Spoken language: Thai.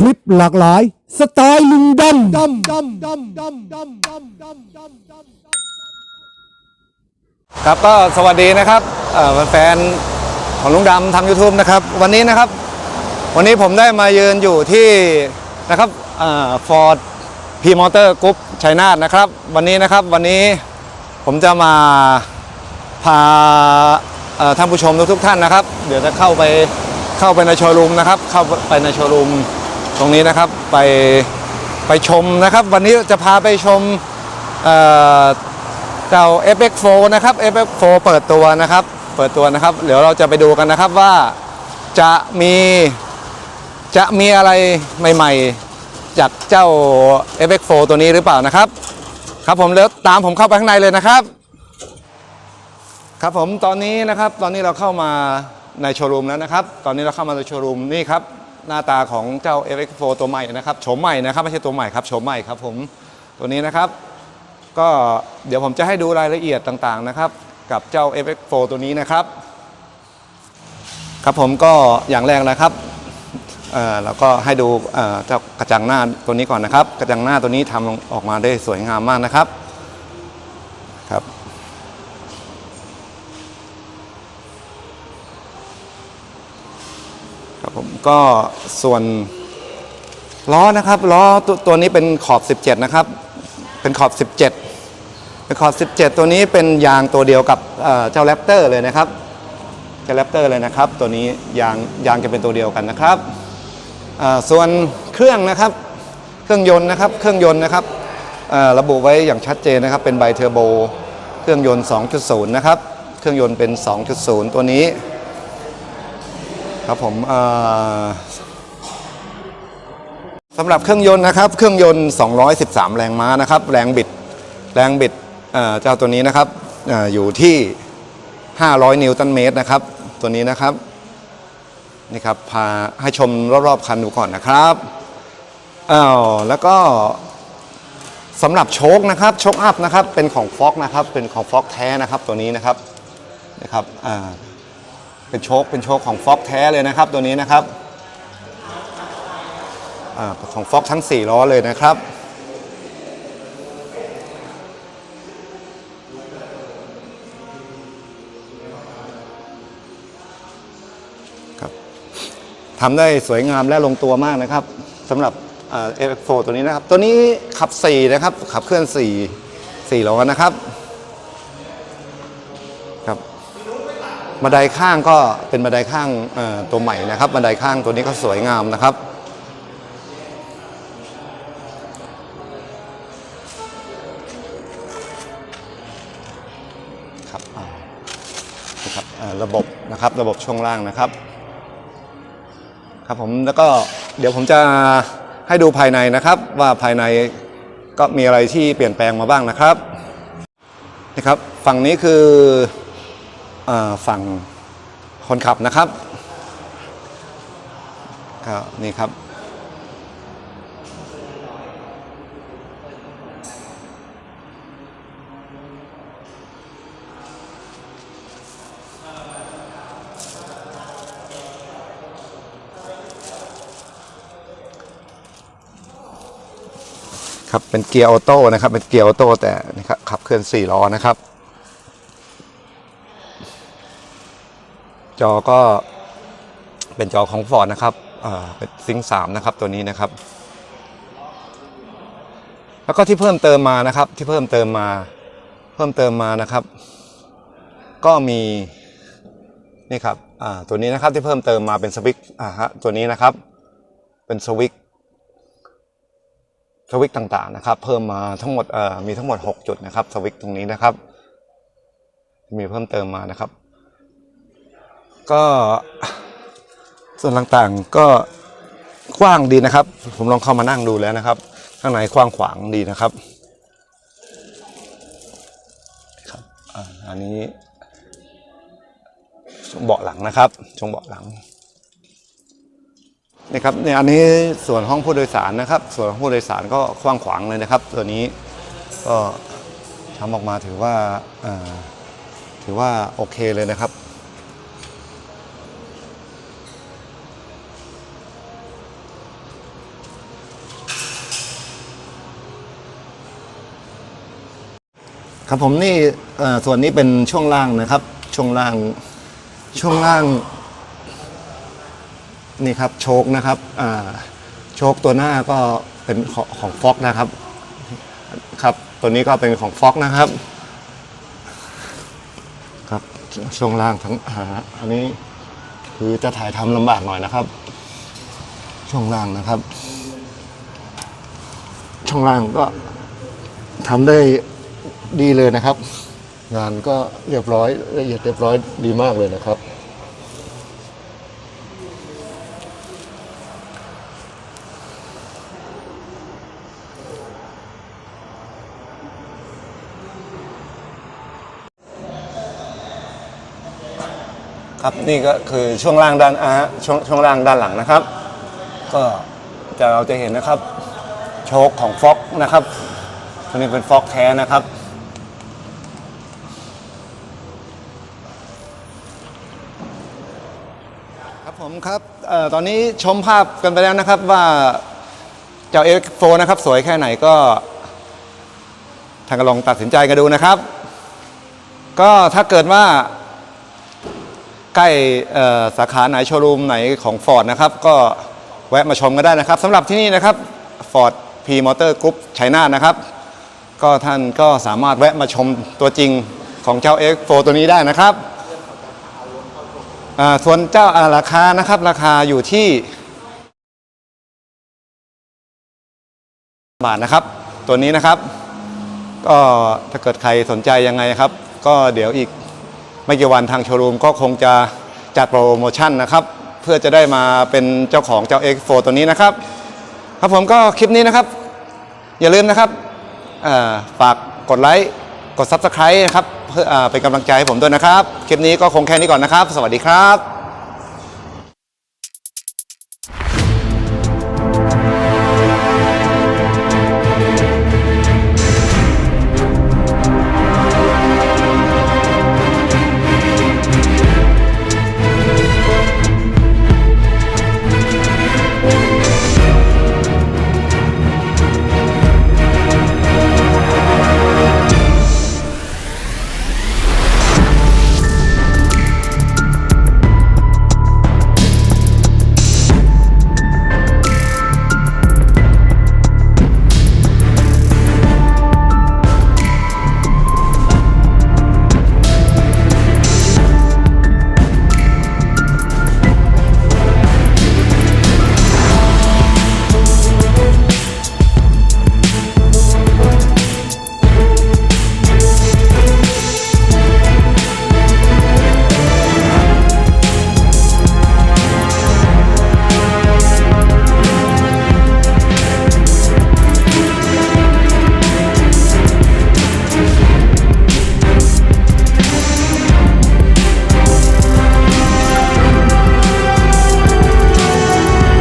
คลิปหลากหลาย สไตล์ลุงดำดำดำดำดำดำดำดำดำดำครับก็สวัสดีนะครับแฟนของลุงดำทาง YouTube นะครับ วันนี้นะครับ วันนี้ผมได้มายืนอยู่ที่นะครับฟอร์ดพีมอเตอร์กรุ๊ปชัยนาทนะครับ วันนี้นะครับวันนี้ผมจะมาพาท่านผู้ชมทุกท่านนะครับ เดี๋ยวจะเข้าไปเข้าไปในโชว์รูมนะครับ เข้าไปในโชว์รูม ตรงนี้นะครับไปไปชมนะครับ วันนี้จะพาไปชมเจ้า FX4 นะครับ FX4 เปิดตัวนะครับ เปิดตัวนะครับ เดี๋ยวเราจะไปดูกันนะครับว่าจะมีจะมีอะไรใหม่ๆ จากเจ้า FX4 ตัวนี้หรือเปล่านะครับ ครับผมเดี๋ยวตามผมเข้าไปข้างในเลยนะครับ ครับผมตอนนี้นะครับตอนนี้เราเข้ามาในโชว์รูมแล้วนะครับ ตอนนี้เราเข้ามาในโชว์รูมนี่ครับ หน้าตาของเจ้า FX4 ตัวใหม่นะครับโฉมใหม่นะครับไม่ใช่ตัวใหม่ครับโฉมใหม่ครับผมตัวนี้นะครับ ก็เดี๋ยวผมจะให้ดูรายละเอียดต่างๆนะครับ กับเจ้า FX4 ตัวนี้นะครับ ครับผมก็อย่างแรกนะครับเราก็ให้ดูเจ้ากระจังหน้าตัวนี้ก่อนนะครับ กระจังหน้าตัวนี้ทำออกมาได้สวยงามมากนะครับ ครับผมก็ส่วนล้อนะครับล้อตัวตัวนี้เป็นขอบ 17 นะครับ เป็นขอบ 17 เป็นขอบ 17 ตัวนี้เป็นยางตัวเดียวกับเจ้าแรปเตอร์เลยนะครับเจ้าแรปเตอร์เลยนะครับ ตัวนี้ยางยางจะเป็นตัวเดียวกันนะครับส่วนเครื่องนะครับเครื่องยนต์นะครับเครื่องยนต์นะครับระบุไว้อย่างชัดเจนนะครับ เป็นไบเทอร์โบ เครื่องยนต์ 2.0 นะครับ เครื่องยนต์เป็น 2.0 ตัวนี้ ครับผมสำหรับเครื่องยนต์นะครับ เครื่องยนต์ 213 แรงม้านะครับ แรงบิด แรงบิดเจ้าตัวนี้นะครับอออยู่ที่ 500 นิวตันเมตรนะครับ ตัวนี้นะครับ นี่ครับ พาให้ชมรอบๆคันดูก่อนนะครับอ้าวแล้วก็สำหรับโชคนะครับ โชคอัพนะครับ เป็นของฟ็อกนะครับ เป็นของฟ็อกแท้นะครับ ตัวนี้นะครับ นะครับ อ่า เป็นโชคเป็นโชคของฟ็อกแท้เลยนะครับ ตัวนี้นะครับอของฟ็อกทั้ง 4 ล้อเลยนะครับ ครับทำได้สวยงามและลงตัวมากนะครับสำหรับเอ่อ F4 ตัวนี้นะครับ ตัวนี้ขับ 4 นะครับ ขับเคลื่อน 4 4 ล้อนะครับ บันไดข้างก็เป็นบันไดข้างตัวใหม่นะครับ บันไดข้างตัวนี้ก็สวยงามนะครับ ครับอ่านี่ครับอ่าระบบนะครับระบบช่วงล่างนะครับ ครับผมแล้วก็เดี๋ยวผมจะให้ดูภายในนะครับ ว่าภายในก็มีอะไรที่เปลี่ยนแปลงมาบ้างนะครับนี่ครับ ฝั่งนี้คือ ฝั่งคนขับนะครับนี่ครับ ครับเป็นเกียร์ออโต้นะครับ เป็นเกียร์ออโต้แต่นี่ครับขับเคลื่อน4ล้อนะครับ จอก็เป็นจอของ Ford นะครับเป็นซิงสามนะครับตัวนี้นะครับ แล้วก็ที่เพิ่มเติมมานะครับ ที่เพิ่มเติมมา เพิ่มเติมมานะครับ ก็มีนี่ครับตัวนี้นะครับที่เพิ่มเติมมาเป็นสวิตช์อ่าฮะตัวนี้นะครับ เป็นสวิตช์สวิตช์ต่างๆนะครับ เพิ่มมาทั้งหมดมีทั้งหมด 6 จุดนะครับสวิตช์ตรงนี้นะครับ มีเพิ่มเติมมานะครับ ก็ส่วนต่างๆก็กว้างดีนะครับ ผมลองเข้ามานั่งดูแล้วนะครับ ข้างในกว้างขวางดีนะครับครับอันนี้ช่วงเบาะหลังนะครับช่วงเบาะหลังนี่ครับเนี่ยอันนี้ส่วนห้องผู้โดยสารนะครับ ส่วนห้องผู้โดยสารก็กว้างขวางเลยนะครับ ตัวนี้ก็ทำออกมาถือว่าถือว่าโอเคเลยนะครับ ครับผมนี่ส่วนนี้เป็นช่วงล่างนะครับ ช่วงล่างช่วงล่างนี่ครับโชคนะครับโชคตัวหน้าก็เป็นของของฟ็อกนะครับครับ ตัวนี้ก็เป็นของฟ็อกนะครับ ครับช่วงล่างทั้งออันนี้คือจะถ่ายทำลำบากหน่อยนะครับ ช่วงล่างนะครับ ช่วงล่างก็ทำได้ ดีเลยนะครับ งานก็เรียบร้อยละเอียดเรียบร้อยดีมากเลยนะครับ ครับนี่ก็คือช่วงล่างด้านอ่าฮะช่วงช่วงล่างด้านหลังนะครับ ก็จะเราจะเห็นนะครับ โชคของฟ็อกนะครับตัวนี้เป็นฟ็อกแท้นะครับ ครับออตอนนี้ชมภาพกันไปแล้วนะครับว่าเจ้า X4 นะครับ สวยแค่ไหนก็ทางก็ลองตัดสินใจกันดูนะครับ ก็ถ้าเกิดว่าใกล้สาขาไหนโชว์รูมไหนของ Ford นะครับ ก็แวะมาชมกันได้นะครับสำหรับที่นี่นะครับ Ford P Motor Group ชัยนาทนะครับ ก็ท่านก็สามารถแวะมาชมตัวจริงของเจ้า X4 ตัวนี้ได้นะครับ ส่วนเจ้าราคานะครับ ราคาอยู่ที่บาทนะครับ ตัวนี้นะครับ ก็ถ้าเกิดใครสนใจยังไงครับ ก็เดี๋ยวอีกไม่กี่วันทางโชว์รูมก็คงจะจัดโปรโมชั่นนะครับ เพื่อจะได้มาเป็นเจ้าของเจ้า X4 ตัวนี้นะครับ ครับผมก็คลิปนี้นะครับ อย่าลืมนะครับฝากกดไลค์ กด Subscribe นะครับเพื่อเป็นกำลังใจให้ผมด้วยนะครับ คลิปนี้ก็คงแค่นี้ก่อนนะครับ สวัสดีครับ